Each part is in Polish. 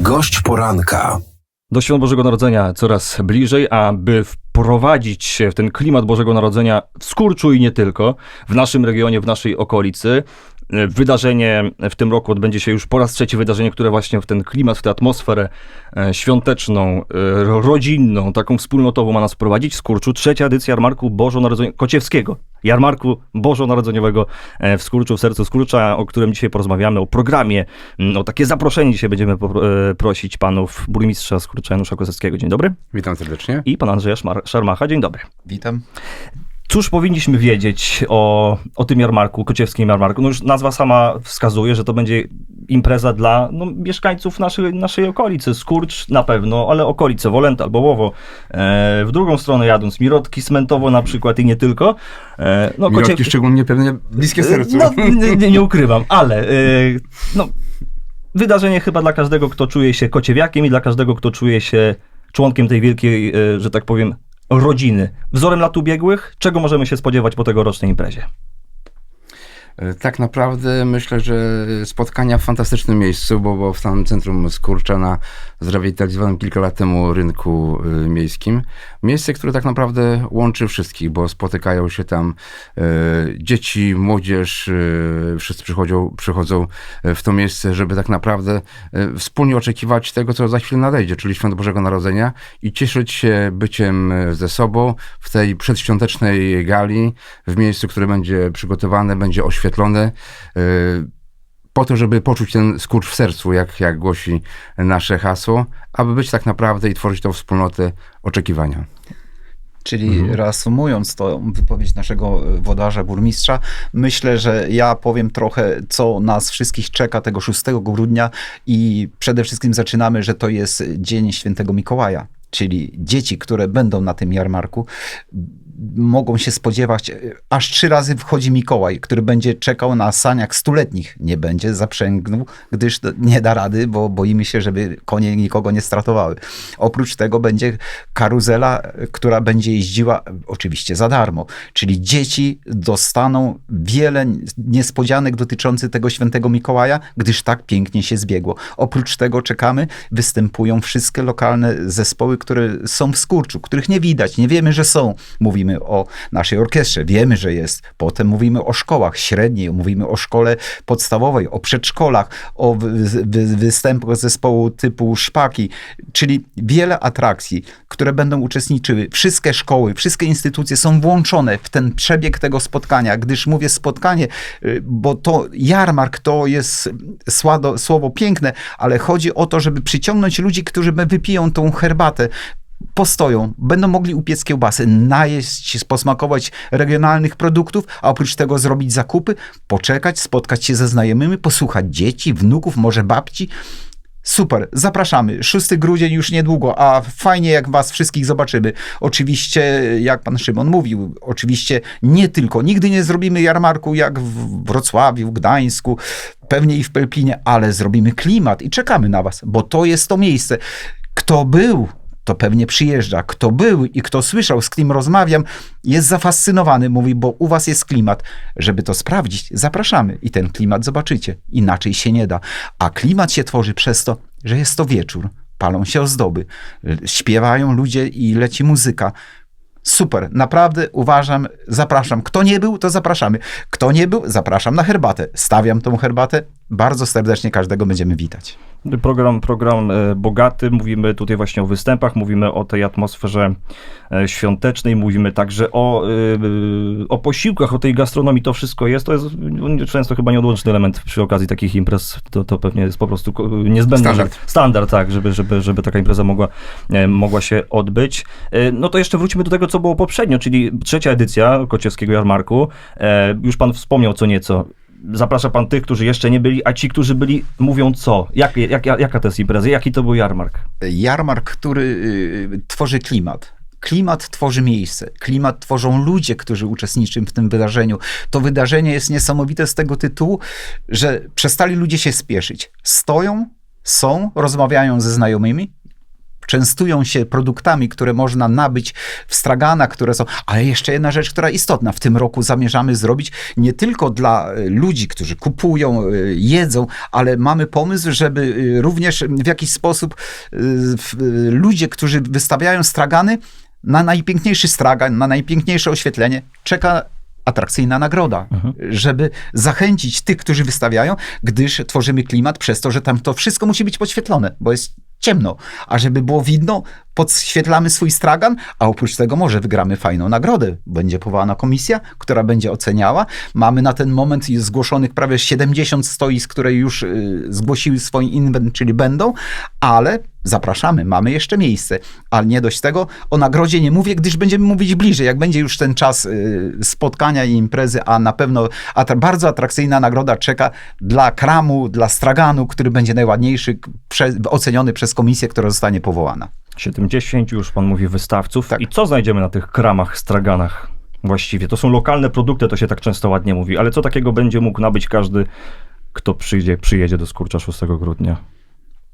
Gość poranka. Do Świąt Bożego Narodzenia coraz bliżej, a by wprowadzić się w ten klimat Bożego Narodzenia w Skurczu i nie tylko, w naszym regionie, w naszej okolicy, wydarzenie w tym roku odbędzie się już po raz trzeci wydarzenie, które właśnie w ten klimat, w tę atmosferę e, świąteczną, e, rodzinną, taką wspólnotową ma nas wprowadzić. W Skurczu trzecia edycja Jarmarku Bożonarodzenia Kociewskiego. Jarmarku Bożonarodzeniowego e, w Skurczu, w sercu Skurcza, o którym dzisiaj porozmawiamy, o programie, m, o takie zaproszenie dzisiaj będziemy e, prosić panów burmistrza Skurcza Janusza Koseckiego. Dzień dobry. Witam serdecznie. I pana Andrzeja Szmar- Szarmacha. Dzień dobry. Witam. Cóż powinniśmy wiedzieć o, o tym jarmarku, kociewskim jarmarku? No już nazwa sama wskazuje, że to będzie impreza dla no, mieszkańców naszej, naszej okolicy. Skurcz na pewno, ale okolice, Wolęta albo Łowo. E, w drugą stronę jadąc, Mirotki, Smentowo na przykład i nie tylko. E, no, Mirotki Kociew- szczególnie pewnie bliskie sercu. no, nie, nie, nie ukrywam, ale e, no, wydarzenie chyba dla każdego, kto czuje się kociewiakiem i dla każdego, kto czuje się członkiem tej wielkiej, e, że tak powiem, rodziny. Wzorem lat ubiegłych, czego możemy się spodziewać po tegorocznej imprezie? E, Tak naprawdę myślę, że spotkania w fantastycznym miejscu, bo, bo w samym centrum Skurcza na zrewitalizowanym kilka lat temu rynku y, miejskim. Miejsce, które tak naprawdę łączy wszystkich, bo spotykają się tam e, dzieci, młodzież, e, wszyscy przychodzą, przychodzą e, w to miejsce, żeby tak naprawdę e, wspólnie oczekiwać tego, co za chwilę nadejdzie, czyli Świąt Bożego Narodzenia i cieszyć się byciem e, ze sobą w tej przedświątecznej gali, w miejscu, które będzie przygotowane, będzie oświetlone, e, po to, żeby poczuć ten skurcz w sercu, jak, jak głosi nasze hasło, aby być tak naprawdę i tworzyć tą wspólnotę oczekiwania. Czyli reasumując tą wypowiedź naszego e, włodarza, burmistrza, myślę, że ja powiem trochę, co nas wszystkich czeka tego 6 grudnia i przede wszystkim zaczynamy, że to jest Dzień Świętego Mikołaja. Czyli dzieci, które będą na tym jarmarku, mogą się spodziewać, e, aż trzy razy wchodzi Mikołaj, który będzie czekał na saniach stuletnich. Nie będzie zaprzęgnął, gdyż nie da rady, bo boimy się, żeby konie nikogo nie stratowały. Oprócz tego będzie karuzela, e, która będzie jeździła e, oczywiście za darmo. Czyli dzieci dostaną wiele niespodzianek dotyczących tego świętego Mikołaja, gdyż tak pięknie się zbiegło. Oprócz tego czekamy, występują wszystkie lokalne zespoły, które są w Skurczu, których nie widać, nie wiemy, że są. Mówimy o naszej orkiestrze, wiemy, że jest. Potem mówimy o szkołach średniej, mówimy o szkole podstawowej, o przedszkolach, o wy, wy, występach zespołu typu szpaki, czyli wiele atrakcji, które będą uczestniczyły. Wszystkie szkoły, wszystkie instytucje są włączone w ten przebieg tego spotkania, gdyż mówię spotkanie, y, bo to jarmark to jest słado, słowo piękne, ale chodzi o to, żeby przyciągnąć ludzi, którzy wypiją tą herbatę, postoją, będą mogli upiec kiełbasy, najeść, posmakować regionalnych produktów, a oprócz tego zrobić zakupy, poczekać, spotkać się ze znajomymi, posłuchać dzieci, wnuków, może babci. Super, zapraszamy. 6 grudzień już niedługo, a fajnie jak was wszystkich zobaczymy. Oczywiście, jak pan Szymon mówił, oczywiście nie tylko, nigdy nie zrobimy jarmarku jak w Wrocławiu, w Gdańsku, pewnie i w Pelpinie, ale zrobimy klimat i czekamy na was, bo to jest to miejsce. Kto był to pewnie przyjeżdża. Kto był i kto słyszał, z kim rozmawiam, jest zafascynowany. Mówi, bo u was jest klimat. Żeby to sprawdzić, zapraszamy i ten klimat zobaczycie. Inaczej się nie da. A klimat się tworzy przez to, że jest to wieczór. Palą się ozdoby, śpiewają ludzie i leci muzyka. Super, naprawdę uważam, zapraszam. Kto nie był, to zapraszamy. Kto nie był, zapraszam na herbatę. Stawiam tą herbatę. Bardzo serdecznie każdego będziemy witać. Program, program e, bogaty, mówimy tutaj właśnie o występach, mówimy o tej atmosferze e, świątecznej, mówimy także o, e, o posiłkach, o tej gastronomii, to wszystko jest, to jest często chyba nieodłączny element przy okazji takich imprez, to, to pewnie jest po prostu niezbędne. Standard. Standard, tak, żeby, żeby, żeby taka impreza mogła, mogła się odbyć. No to jeszcze wrócimy do tego, co było poprzednio, czyli trzecia edycja Kociewskiego Jarmarku. Już pan wspomniał co nieco. Zaprasza pan tych, którzy jeszcze nie byli, a ci, którzy byli, mówią co? Jak, jak, jaka to jest impreza? Jaki to był jarmark? jarmark, który y, tworzy klimat. Klimat tworzy miejsce, klimat tworzą ludzie, którzy uczestniczą w tym wydarzeniu. To wydarzenie jest niesamowite z tego tytułu, że przestali ludzie się spieszyć. Stoją, są, rozmawiają ze znajomymi, częstują się produktami, które można nabyć w straganach, które są. Ale jeszcze jedna rzecz, która istotna. W tym roku zamierzamy zrobić nie tylko dla e, ludzi, którzy kupują, e, jedzą, ale mamy pomysł, żeby e, również w jakiś sposób ludzie, którzy wystawiają stragany, na najpiękniejszy stragan, na najpiękniejsze oświetlenie czeka atrakcyjna nagroda, żeby zachęcić tych, którzy wystawiają, gdyż tworzymy klimat przez to, że tam to wszystko musi być podświetlone, bo jest ciemno. A żeby było widno, podświetlamy swój stragan, a oprócz tego może wygramy fajną nagrodę. Będzie powołana komisja, która będzie oceniała. Mamy na ten moment zgłoszonych prawie 70 stoisk, które już y, zgłosiły swój inwent, czyli będą, ale zapraszamy, mamy jeszcze miejsce. Ale nie dość tego, o nagrodzie nie mówię, gdyż będziemy mówić bliżej, jak będzie już ten czas y, spotkania i imprezy, a na pewno atra- bardzo atrakcyjna nagroda czeka dla kramu, dla straganu, który będzie najładniejszy, prze, oceniony przez komisję, która zostanie powołana. 70 już pan mówi wystawców. Tak. I co znajdziemy na tych kramach, straganach właściwie? To są lokalne produkty, to się tak często ładnie mówi, ale co takiego będzie mógł nabyć każdy, kto przyjdzie, przyjedzie do Skurcza 6 grudnia?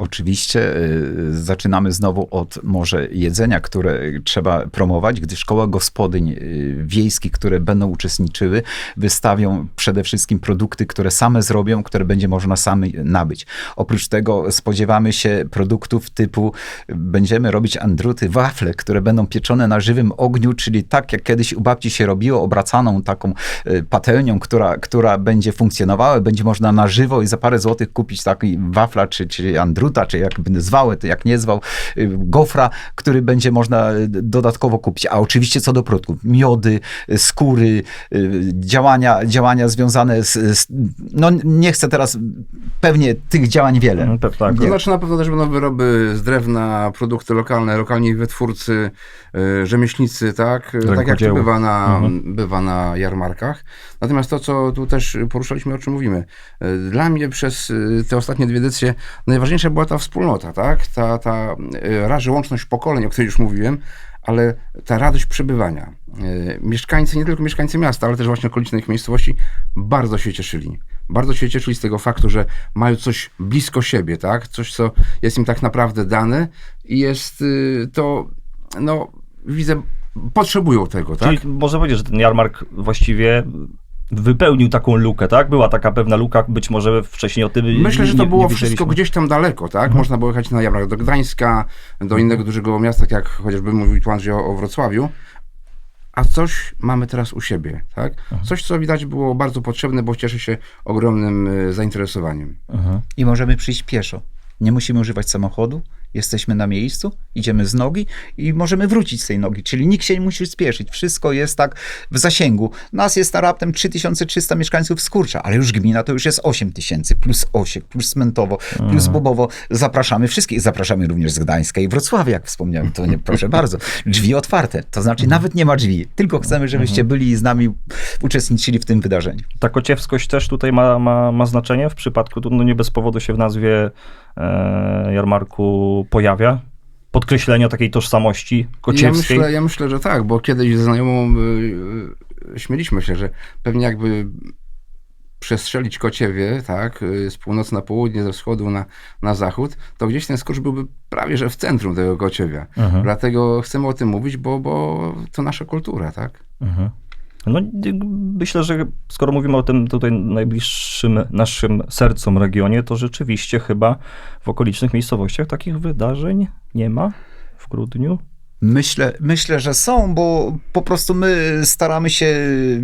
Oczywiście y, zaczynamy znowu od może jedzenia, które trzeba promować, gdyż koła gospodyń y, wiejskich, które będą uczestniczyły, wystawią przede wszystkim produkty, które same zrobią, które będzie można sami nabyć. Oprócz tego spodziewamy się produktów typu będziemy robić andruty, wafle, które będą pieczone na żywym ogniu, czyli tak jak kiedyś u babci się robiło, obracaną taką y, patelnią, która, która będzie funkcjonowała, będzie można na żywo i za parę złotych kupić taki wafla czy, czy andruta, czy jak by zwał, to jak nie zwał, y, gofra, który będzie można y, dodatkowo kupić. A oczywiście co do produktów, miody, y, skóry, działania, działania związane z, z... No nie chcę teraz, pewnie tych działań wiele. No, tak, tak. To znaczy na pewno też będą wyroby z drewna, produkty lokalne, lokalni wytwórcy, rzemieślnicy, tak? Tak jak to bywa na, Mhm. bywa na jarmarkach. Natomiast to, co tu też poruszaliśmy, o czym mówimy. Dla mnie przez te ostatnie dwie edycje najważniejsza była ta wspólnota, tak? Ta, ta y, raz, że łączność pokoleń, o której już mówiłem, ale ta radość przebywania. Y, Mieszkańcy, nie tylko mieszkańcy miasta, ale też właśnie okolicznych miejscowości bardzo się cieszyli. Bardzo się cieszyli z tego faktu, że mają coś blisko siebie, tak? Coś, co jest im tak naprawdę dane i jest y, to, no, widzę, potrzebują tego, tak? Czyli można powiedzieć, że ten jarmark właściwie wypełnił taką lukę, tak? Była taka pewna luka, być może wcześniej o tym Myślę, że nie- to nie było wiedzieliśmy. wszystko gdzieś tam daleko, tak? Można było jechać na jarmark do Gdańska, do innego dużego miasta, tak jak chociażby mówił tu Andrzej o, o Wrocławiu. A coś mamy teraz u siebie, tak? Coś, co widać było bardzo potrzebne, bo cieszy się ogromnym y, zainteresowaniem. Mhm. I możemy przyjść pieszo. Nie musimy używać samochodu, jesteśmy na miejscu, idziemy z nogi i możemy wrócić z tej nogi, czyli nikt się nie musi spieszyć. Wszystko jest tak w zasięgu. Nas jest na raptem 3300 mieszkańców Skurcza, ale już gmina to już jest 8000, plus Osiek, plus Smentowo, plus Bobowo. Zapraszamy wszystkich. Zapraszamy również z Gdańska i Wrocławia, jak wspomniałem. To nie, proszę bardzo. Drzwi otwarte. To znaczy nawet nie ma drzwi, tylko chcemy, żebyście byli i z nami uczestniczyli w tym wydarzeniu. Ta kociewskość też tutaj ma, ma, ma znaczenie w przypadku, no nie bez powodu się w nazwie jarmarku pojawia. Podkreślenia takiej tożsamości Ja kociewskiej. myślę, ja myślę, że tak, bo kiedyś ze znajomą y, y, śmieliśmy się, że pewnie jakby przestrzelić Kociewie, tak, z północy na południe, ze wschodu na, na zachód, to gdzieś ten skurcz byłby prawie, że w centrum tego Kociewia. Mhm. Dlatego chcemy o tym mówić, bo, bo to nasza kultura, tak? Mhm. No, myślę, że skoro mówimy o tym tutaj najbliższym naszym sercom regionie, to rzeczywiście chyba w okolicznych miejscowościach takich wydarzeń nie ma w grudniu. Myślę, myślę, że są, bo po prostu my staramy się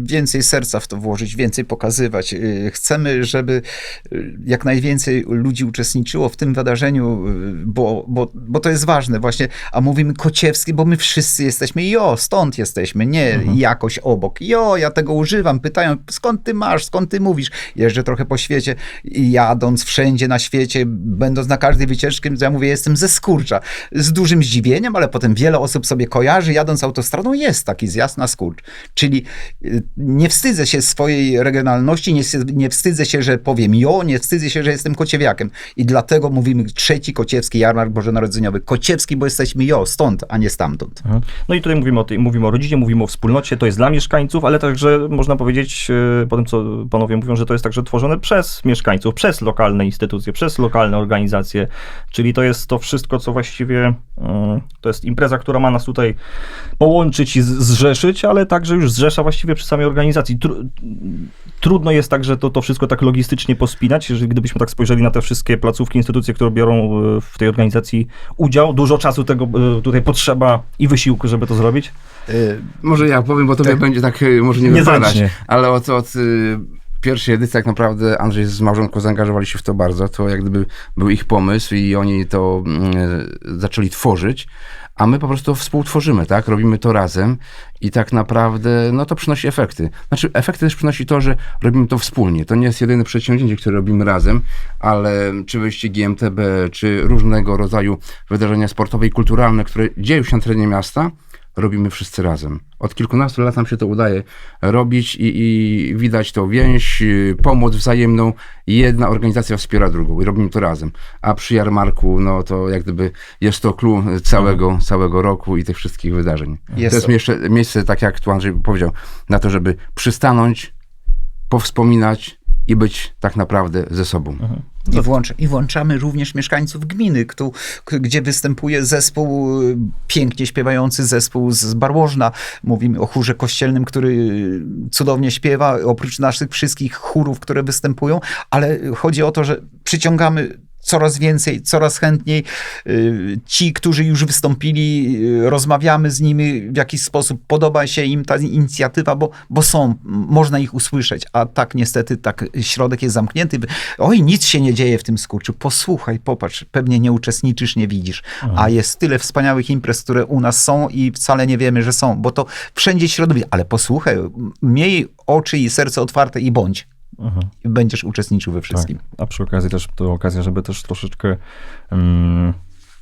więcej serca w to włożyć, więcej pokazywać. Yy, Chcemy, żeby yy, jak najwięcej ludzi uczestniczyło w tym wydarzeniu, yy, bo, bo, bo to jest ważne właśnie. A mówimy kociewski, bo my wszyscy jesteśmy, jo, stąd jesteśmy, nie jakoś obok. Jo, ja tego używam, pytają, skąd ty masz, skąd ty mówisz. Jeżdżę trochę po świecie i jadąc wszędzie na świecie, będąc na każdej wycieczce, ja mówię, jestem ze Skurcza. Z dużym zdziwieniem, ale potem wiele osób sobie kojarzy, jadąc autostradą, jest taki zjazd na Skurcz. Czyli y, nie wstydzę się swojej regionalności, nie, nie wstydzę się, że powiem jo, nie wstydzę się, że jestem kociewiakiem. I dlatego mówimy trzeci kociewski jarmark bożonarodzeniowy. Kociewski, bo jesteśmy jo, stąd, a nie stamtąd. Mhm. No i tutaj mówimy o, tej, mówimy o rodzinie, mówimy o wspólnocie, to jest dla mieszkańców, ale także można powiedzieć, e, po tym co panowie mówią, że to jest także tworzone przez mieszkańców, przez lokalne instytucje, przez lokalne organizacje, czyli to jest to wszystko, co właściwie mm, to jest impreza, która ma nas tutaj połączyć i zrzeszyć, ale także już zrzesza właściwie przy samej organizacji. Tru, trudno jest także to, to wszystko tak logistycznie pospinać, jeżeli gdybyśmy tak spojrzeli na te wszystkie placówki, instytucje, które biorą e, w tej organizacji udział, dużo czasu tego e, tutaj potrzeba i wysiłku, żeby to zrobić. Y, Może ja powiem, bo tobie Tak. będzie tak może nie Niezręcznie. wypadać, ale od, od pierwszej edycji tak naprawdę Andrzej z małżonką zaangażowali się w to bardzo. To jak gdyby był ich pomysł i oni to y, zaczęli tworzyć, a my po prostu współtworzymy, tak? Robimy to razem i tak naprawdę no to przynosi efekty. Znaczy efekty też przynosi to, że robimy to wspólnie. To nie jest jedyne przedsięwzięcie, które robimy razem, ale czy wyścigi MTB, czy różnego rodzaju wydarzenia sportowe i kulturalne, które dzieją się na terenie miasta, robimy wszyscy razem. Od kilkunastu lat nam się to udaje robić i, i widać to więź, y, pomoc wzajemną. Jedna organizacja wspiera drugą i robimy to razem. A przy jarmarku, no to jak gdyby jest to clue całego, całego roku i tych wszystkich wydarzeń. Jest to jest to. miejsce, miejsce, tak jak tu Andrzej powiedział, na to, żeby przystanąć, powspominać i być tak naprawdę ze sobą. I, włącz, I włączamy również mieszkańców gminy, kto, gdzie występuje zespół, y, pięknie śpiewający zespół z Barłożna. Mówimy o chórze kościelnym, który cudownie śpiewa, oprócz naszych wszystkich chórów, które występują, ale chodzi o to, że przyciągamy coraz więcej, coraz chętniej. y, Ci, którzy już wystąpili, y, rozmawiamy z nimi w jakiś sposób, podoba się im ta inicjatywa, bo, bo są, można ich usłyszeć, a tak niestety tak środek jest zamknięty. Oj, nic się nie dzieje w tym skurczu. Posłuchaj, popatrz, pewnie nie uczestniczysz, nie widzisz. A jest tyle wspaniałych imprez, które u nas są i wcale nie wiemy, że są, bo to wszędzie środowisko. Ale posłuchaj, miej oczy i serce otwarte i bądź. Mhm. I będziesz uczestniczył we wszystkim. Tak. A przy okazji też to okazja, żeby też troszeczkę mm,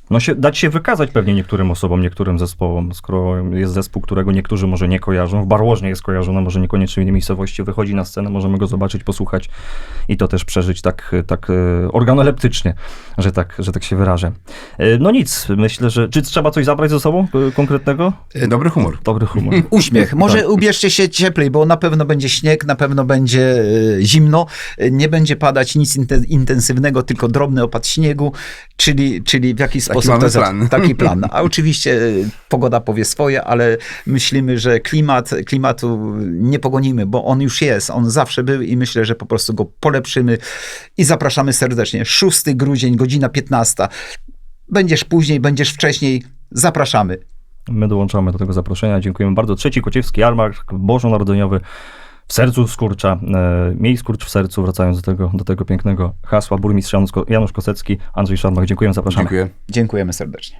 no się, dać się wykazać pewnie niektórym osobom, niektórym zespołom, skoro jest zespół, którego niektórzy może nie kojarzą, w Barłożnie jest kojarzony, może niekoniecznie w innej miejscowości, wychodzi na scenę, możemy go zobaczyć, posłuchać i to też przeżyć tak, tak e, organoleptycznie, że tak, że tak się wyrażę. E, No nic, myślę, że czy trzeba coś zabrać ze sobą e, konkretnego? Dobry humor. Dobry humor. Uśmiech. Może ubierzcie się cieplej, bo na pewno będzie śnieg, na pewno będzie zimno, nie będzie padać nic inten- intensywnego, tylko drobny opad śniegu, czyli, czyli w jakiś to za- plan. Taki plan. A oczywiście e, pogoda powie swoje, ale myślimy, że klimat, klimatu nie pogonimy, bo on już jest, on zawsze był i myślę, że po prostu go polepszymy i zapraszamy serdecznie. 6 grudzień, godzina 15. Będziesz później, będziesz wcześniej, zapraszamy. My dołączamy do tego zaproszenia. Dziękujemy bardzo. Trzeci Kociewski Jarmark Bożonarodzeniowy w sercu Skurcza. E, Miej Skurcz w sercu, wracając do tego, do tego pięknego hasła. Burmistrz Janusz, Ko- Janusz Kosecki, Andrzej Szarmach. Dziękujemy, zapraszamy. Dziękuję. Dziękujemy serdecznie.